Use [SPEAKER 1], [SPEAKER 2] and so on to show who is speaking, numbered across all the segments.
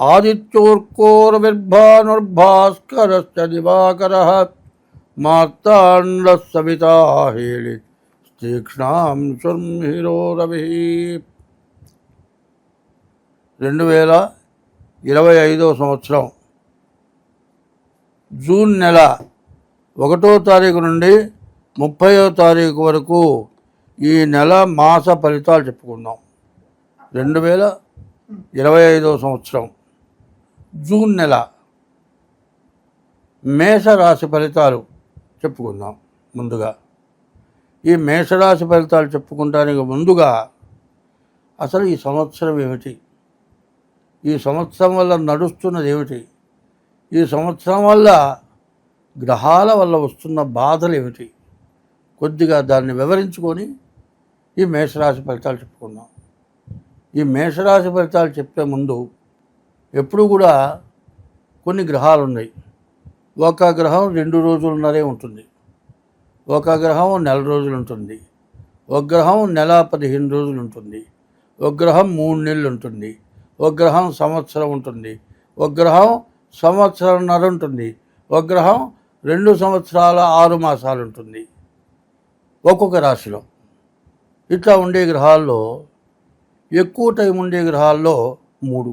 [SPEAKER 1] త్వం భక్తానాం ఏకదం తముపాస్మహే సవితా తీక్ష్ణాం సుర్మిహిరో రవి. రెండు వేల ఇరవై ఐదో సంవత్సరం జూన్ నెల ఒకటో తారీఖు నుండి ముప్పయో తారీఖు వరకు ఈ నెల మాస ఫలితాలు చెప్పుకుందాం. రెండు వేల ఇరవై ఐదో సంవత్సరం జూన్ నెల మేషరాశి ఫలితాలు చెప్పుకుందాం ముందుగా. ఈ మేషరాశి ఫలితాలు చెప్పుకుంటానికి ముందుగా అసలు ఈ సంవత్సరం ఏమిటి? ఈ సంవత్సరం వల్ల నడుస్తున్నది ఏమిటి? ఈ సంవత్సరం వల్ల గ్రహాల వల్ల వస్తున్న బాధలు ఏమిటి? కొద్దిగా దాన్ని వివరించుకొని ఈ మేషరాశి ఫలితాలు చెప్పుకుందాం. ఈ మేషరాశి ఫలితాలు చెప్పే ముందు ఎప్పుడు కూడా కొన్ని గ్రహాలు ఉన్నాయి ఒక గ్రహం రెండు రోజులున్నరే ఉంటుంది. ఒక గ్రహం నెల రోజులు ఉంటుంది ఒక గ్రహం నెల పదిహేను రోజులు ఉంటుంది ఒక గ్రహం మూడు నెలలు ఉంటుంది ఒక గ్రహం సంవత్సరం ఉంటుంది. ఒక గ్రహం సంవత్సరంన్నర ఉంటుంది. ఒక గ్రహం రెండు సంవత్సరాల ఆరు మాసాలు ఉంటుంది ఒక్కొక్క రాశిలో. ఇట్లా ఉండే గ్రహాల్లో ఎక్కువ టైం ఉండే గ్రహాల్లో మూడు.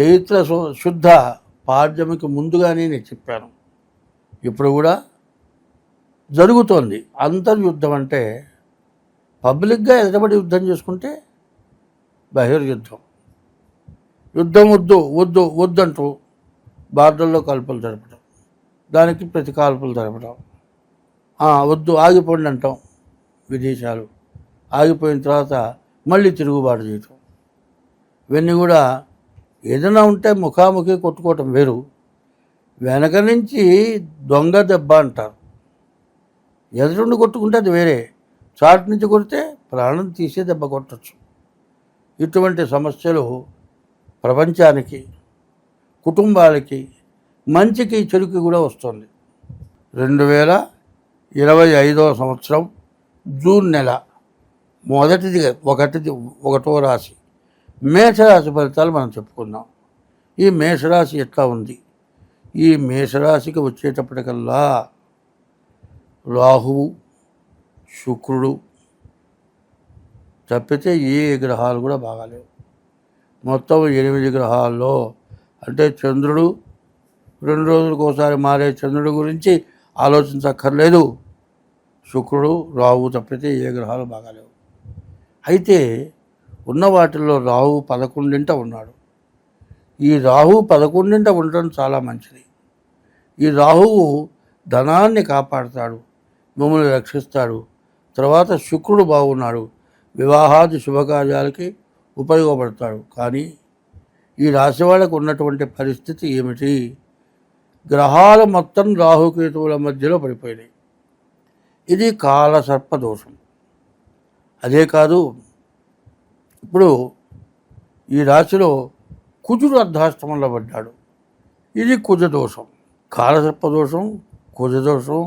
[SPEAKER 1] చైత్ర శు- శుద్ధ పాడ్యమికి ముందుగానే నేను చెప్పాను. ఇప్పుడు కూడా జరుగుతోంది. అంతర్యుద్ధం అంటే పబ్లిక్గా ఎదుటబడి యుద్ధం చేసుకుంటే బహిర్యుద్ధం. యుద్ధం వద్దు వద్దు వద్దంటూ బార్డర్లో కాల్పులు జరపడం. దానికి ప్రతి కాల్పులు జరపడం వద్దు ఆగిపోండి అంటాం విదేశాలు. ఆగిపోయిన తర్వాత మళ్ళీ తిరుగుబాటు చేయటం. ఇవన్నీ కూడా ఏదైనా ఉంటే ముఖాముఖి కొట్టుకోవటం వేరు. వెనక నుంచి దొంగ దెబ్బ అంటారు. ఎదురుండి కొట్టుకుంటే అది వేరే. చాటు నుంచి కొడితే ప్రాణం తీసే దెబ్బ కొట్టచ్చు. ఇటువంటి సమస్యలు ప్రపంచానికి కుటుంబాలకి మంచికి చెడుకి కూడా వస్తుంది. రెండు వేల ఇరవై ఐదవ సంవత్సరం జూన్ నెల మొదటిది ఒకటిది ఒకటో రాశి. మేషరాశి ఫలితాలు మనం చెప్పుకుందాం. ఈ మేషరాశి ఎట్లా ఉంది? ఈ మేషరాశికి వచ్చేటప్పటికల్లా రాహువు శుక్రుడు తప్పితే ఏ గ్రహాలు కూడా బాగాలేవు. మొత్తం ఎనిమిది గ్రహాల్లో అంటే చంద్రుడు రెండు రోజులకు ఒకసారి మారే చంద్రుడి గురించి ఆలోచించక్కర్లేదు. శుక్రుడు రావు తప్పితే ఏ గ్రహాలు బాగాలేవు. అయితే ఉన్న వాటిల్లో రాహు పదకొండింట ఉన్నాడు. ఈ రాహు పదకొండింట ఉండటం చాలా మంచిది. ఈ రాహువు ధనాన్ని కాపాడుతాడు మిమ్మల్ని రక్షిస్తాడు. తర్వాత శుక్రుడు బాగున్నాడు వివాహాది శుభకార్యాలకి ఉపయోగపడతాడు. కానీ ఈ రాశి వాళ్ళకు ఉన్నటువంటి పరిస్థితి ఏమిటి? గ్రహాలు మొత్తం రాహుకేతువుల మధ్యలో పడిపోయినాయి. ఇది కాలసర్ప దోషం అదే కాదు ఇప్పుడు ఈ రాశిలో కుజుడు అర్ధాష్టమంలో పడ్డాడు. ఇది కుజ దోషం. కాలసర్ప దోషం కుజ దోషం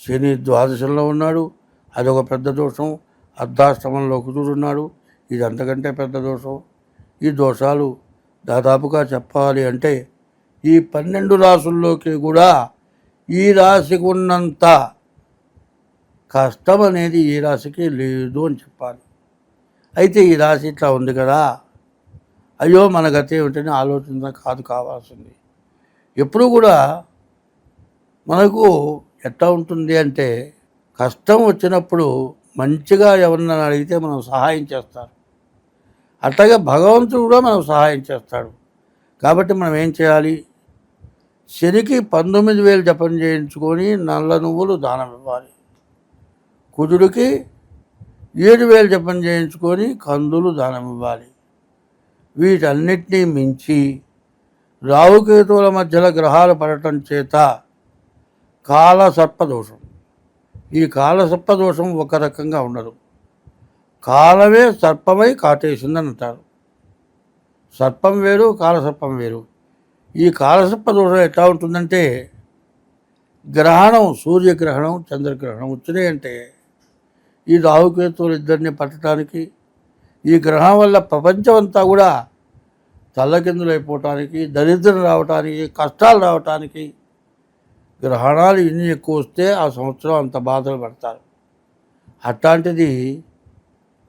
[SPEAKER 1] శని ద్వాదశంలో ఉన్నాడు అదొక పెద్ద దోషం. అర్ధాష్టమంలో కుజుడు ఉన్నాడు ఇది అంతకంటే పెద్ద దోషం. ఈ దోషాలు దాదాపుగా చెప్పాలి అంటే ఈ పన్నెండు రాసుల్లోకి కూడా ఈ రాశికి ఉన్నంత కష్టం అనేది ఈ రాశికి లేదు అని చెప్పాలి. అయితే ఈ రాశి ఇట్లా ఉంది కదా. అయ్యో మన గతి ఏమిటని ఆలోచన కాదు కావాల్సింది. ఎప్పుడు కూడా మనకు ఎట్లా ఉంటుంది అంటే కష్టం వచ్చినప్పుడు మంచిగా ఎవరినైనా అడిగితే మనం సహాయం చేస్తారు. అట్లాగే భగవంతుడు కూడా మనం సహాయం చేస్తాడు. కాబట్టి మనం ఏం చేయాలి? శనికి పంతొమ్మిది వేలు జపం చేయించుకొని నల్ల నువ్వులు దానం ఇవ్వాలి. కుజుడికి ఏడు వేలు జపం చేయించుకొని కందులు దానం ఇవ్వాలి. వీటన్నిటినీ మించి రావుకేతువుల మధ్యలో గ్రహాలు పడటం చేత కాల సర్పదోషం ఈ కాల సర్పదోషం ఒక రకంగా ఉండదు. కాలమే సర్పమై కాటేసిందని అంటారు సర్పం వేరు కాలసర్పం వేరు. ఈ కాలసర్ప దోషం ఎట్లా ఉంటుందంటే గ్రహణం సూర్యగ్రహణం చంద్రగ్రహణం వచ్చినాయంటే ఈ రాహుకేతువులు ఇద్దరిని పట్టడానికి ఈ గ్రహం వల్ల ప్రపంచం అంతా కూడా తల్లకిందులైపోవటానికి దరిద్రం రావటానికి కష్టాలు రావటానికి గ్రహణాలు ఇన్ని ఎక్కువ వస్తే ఆ సంవత్సరం అంత బాధలు పడతారు. అట్లాంటిది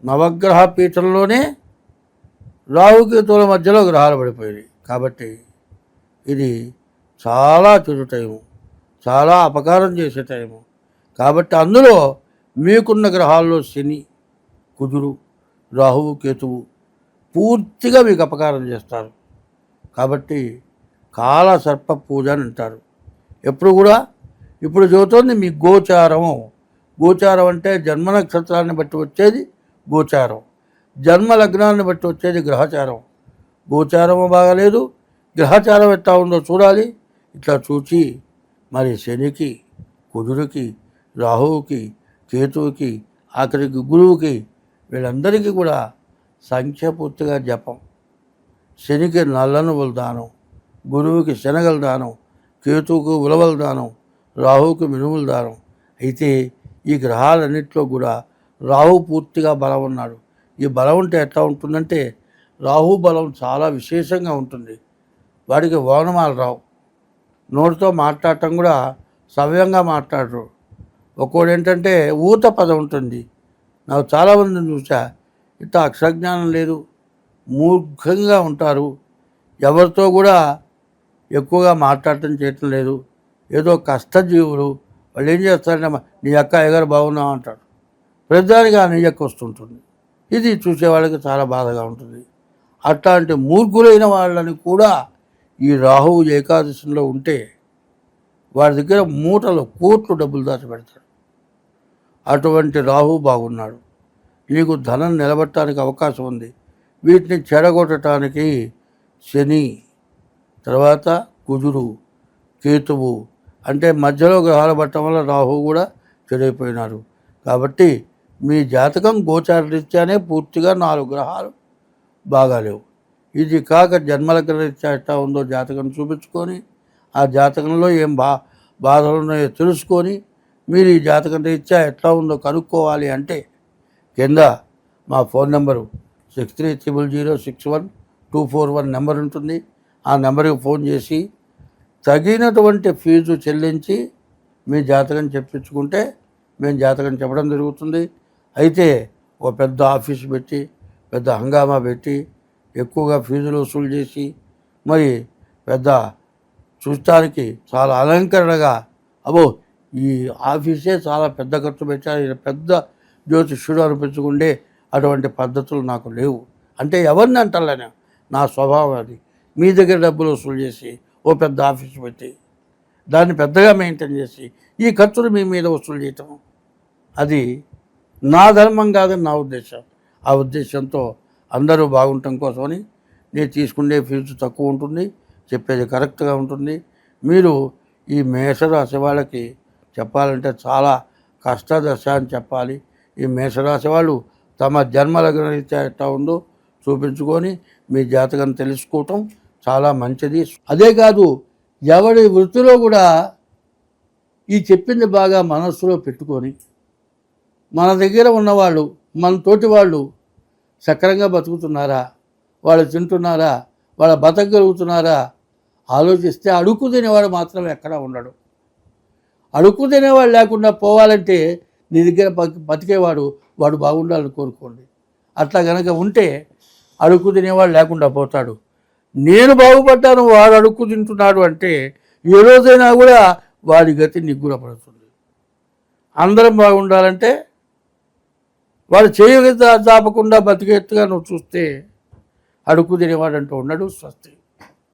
[SPEAKER 1] నవగ్రహ పీఠంలోనే రాహుకేతువుల మధ్యలో గ్రహాలు పడిపోయాయి కాబట్టి ఇది చాలా చెడు టైము చాలా అపకారం చేసే టైము. కాబట్టి అందులో మీకున్న గ్రహాల్లో శని కుజుడు రాహువు కేతువు పూర్తిగా మీకు అపకారం చేస్తారు. కాబట్టి కాల సర్ప పూజ అని అంటారు. ఎప్పుడు కూడా ఇప్పుడు చదువుతోంది మీ గోచారం. గోచారం అంటే జన్మ నక్షత్రాన్ని బట్టి వచ్చేది గోచారం. జన్మ లగ్నాన్ని బట్టి వచ్చేది గ్రహచారం. గోచారము బాగాలేదు. గ్రహచారం ఎట్లా ఉందో చూడాలి. ఇట్లా చూచి మరి శనికి కుజుడికి రాహువుకి కేతువుకి ఆఖరికి గురువుకి వీళ్ళందరికీ కూడా సంఖ్యపూర్తిగా జపం. శనికి నల్ల నువ్వుల దానం గురువుకి శనగల దానం కేతువుకు ఉలవల దానం రాహువుకు మినుముల దానం. అయితే ఈ గ్రహాలన్నింటిలో కూడా రాహు పూర్తిగా బలం ఉన్నాడు. ఈ బలం ఉంటే ఎట్లా ఉంటుందంటే రాహు బలం చాలా విశేషంగా ఉంటుంది. వాడికి ఓనమాలు రావు. నోటితో మాట్లాడటం కూడా సవ్యంగా మాట్లాడరు. ఒక్కోడు ఏంటంటే ఊత పదం ఉంటుంది. నాకు చాలామందిని చూసా. ఇంత అక్షరజ్ఞానం లేదు. మూర్ఖంగా ఉంటారు. ఎవరితో కూడా ఎక్కువగా మాట్లాడటం చేయటం లేదు. ఏదో కష్టజీవులు వాళ్ళు ఏం చేస్తారంటే నీ అక్క ఎగర బాగున్నావు అంటాడు ప్రతిదానిగా ఆ నీ యొక్క వస్తుంటుంది. ఇది చూసేవాళ్ళకి చాలా బాధగా ఉంటుంది. అట్లాంటి మూర్ఖులైన వాళ్ళని కూడా ఈ రాహువు ఏకాదశిలో ఉంటే వాడి దగ్గర మూటలు కోట్లు డబ్బులు దాచిపెడతాడు. అటువంటి రాహు బాగున్నాడు. నీకు ధనం నిలబట్టడానికి అవకాశం ఉంది. వీటిని చెడగొట్టడానికి శని తర్వాత కుజుడు కేతువు అంటే మధ్యలో గ్రహాలు పట్టడం వల్ల రాహు కూడా చెడైపోయినారు కాబట్టి మీ జాతకం గోచారరీత్యానే పూర్తిగా నాలుగు గ్రహాలు బాగాలేవు. ఇది కాక జన్మలగ్న రీత్యా ఎట్లా ఉందో జాతకం చూపించుకొని ఆ జాతకంలో ఏం బా బాధలు ఉన్నాయో తెలుసుకొని మీరు ఈ జాతకం రీత్యా ఎట్లా ఉందో కనుక్కోవాలి అంటే కింద మా phone number six three triple zero six one two four one number ఉంటుంది. ఆ నెంబర్కి ఫోన్ చేసి తగినటువంటి ఫీజు చెల్లించి మీ జాతకం చెప్పించుకుంటే మేము జాతకం చెప్పడం జరుగుతుంది. అయితే ఒక పెద్ద ఆఫీస్ పెట్టి పెద్ద హంగామా పెట్టి ఎక్కువగా ఫీజులు వసూలు చేసి మరి పెద్ద చూడటానికి చాలా అలంకరణగా. అబో ఈ ఆఫీసే చాలా పెద్ద ఖర్చు పెట్టారు. ఈయన పెద్ద జ్యోతిష్యుడు అనిపించుకుంటే అటువంటి పద్ధతులు నాకు లేవు. అంటే ఎవరిని అంటాలని. నా స్వభావం అది. మీ దగ్గర డబ్బులు వసూలు చేసి ఓ పెద్ద ఆఫీస్ పెట్టి దాన్ని పెద్దగా మెయింటైన్ చేసి ఈ ఖర్చులు మీ మీద వసూలు చేయటం. అది నా ధర్మం కాదని నా ఉద్దేశం. ఆ ఉద్దేశంతో అందరూ బాగుండటం కోసమని నేను తీసుకునే ఫీజు తక్కువ ఉంటుంది. చెప్పేది కరెక్ట్గా ఉంటుంది. మీరు ఈ మేషరాశి వాళ్ళకి చెప్పాలంటే చాలా కష్టదశ అని చెప్పాలి. ఈ మేషరాశి వాళ్ళు తమ జన్మల రీత్యా ఎట్లా ఉందో చూపించుకొని మీ జాతకం తెలుసుకోవటం చాలా మంచిది. అదే కాదు ఎవరి వృత్తిలో కూడా ఈ చెప్పింది బాగా మనస్సులో పెట్టుకొని మన దగ్గర ఉన్నవాళ్ళు మన తోటి వాళ్ళు సక్రంగా బతుకుతున్నారా? వాళ్ళు తింటున్నారా? వాళ్ళ బతకగలుగుతున్నారా? ఆలోచిస్తే అడుక్కు తినేవాడు మాత్రం ఎక్కడా ఉండడు. అడుక్కు తినేవాడు లేకుండా పోవాలంటే నీ దగ్గర బతి- బతికేవాడు వాడు బాగుండాలని కోరుకోండి. అట్లా కనుక ఉంటే అడుక్కు తినేవాడు లేకుండా పోతాడు. నేను బాగుపడ్డాను వాడు అడుక్కు తింటున్నాడు అంటే ఏ రోజైనా కూడా వాడి గతి నిగ్గురపడుతుంది అందరం బాగుండాలంటే వాడు చేయ దాపకుండా బతికేట్టుగా నువ్వు చూస్తే అడుక్కు తినేవాడంటూ ఉన్నాడు స్వస్తి